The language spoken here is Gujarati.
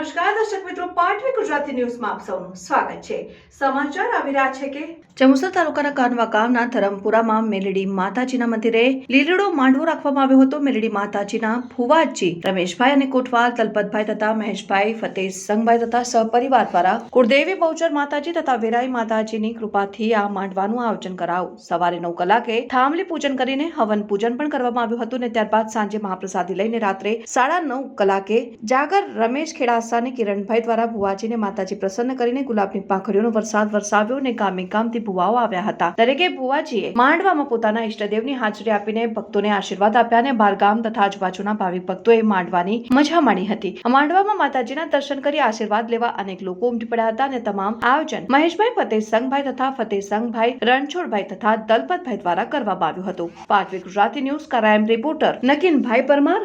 નમસ્કાર, દર્શક મિત્રો, પાટવી ગુજરાતી ન્યૂઝમાં આપ સૌનું સ્વાગત છે. સમાચાર આવી રહ્યા છે કે ચમુસર તાલુકાના કાનવા ગામના ધરમપુરામાં મેલડી માતાજીના મંદિરે લીલડો માંડવો રાખવામાં આવ્યો હતો. મેલડી માતાજીના ફુવાજી રમેશભાઈ અને કોઠવાલ તલપતભાઈ તથા મહેશભાઈ, ફતેહ સંઘભાઈ તથા સહપરિવાર દ્વારા કુળદેવી બહુચર માતાજી તથા વેરાઈ માતાજીની કૃપાથી આ માંડવાનું આયોજન કરાવું સવારે નવ કલાકે થાંભલી પૂજન કરીને હવન પૂજન પણ કરવામાં આવ્યું હતું અને ત્યારબાદ સાંજે મહાપ્રસાદી લઈને રાત્રે સાડા નવ કલાકે જાગર રમેશ ખેડાસા અને કિરણભાઈ દ્વારા ભુવાજીને માતાજી પ્રસન્ન કરીને ગુલાબની પાંખડીઓનો વરસાદ વરસાવ્યો અને ગામે ગામથી ભુવાઓ આવ્યા હતા. દરેકે ભુવાજીએ માંડવામાં પોતાના ઈષ્ટદેવની હાજરી આપીને ભક્તોને આશીર્વાદ આપ્યા અને બારગામ તથા આજુબાજુના ભાવિક ભક્તોએ માંડવાની મજા માણી હતી. માંડવામાં માતાજીના દર્શન કરી આશીર્વાદ લેવા અનેક લોકો ઉમટી પડ્યા હતા અને તમામ આયોજન મહેશભાઈ, ફતેહ સંઘભાઈ તથા ફતેહ સંઘભાઈ, રણછોડભાઈ તથા દલપતભાઈ દ્વારા કરવામાં આવ્યું હતું. પાટવી ગુજરાતી ન્યૂઝ કરાયમ રિપોર્ટર નકીનભાઈ પરમાર.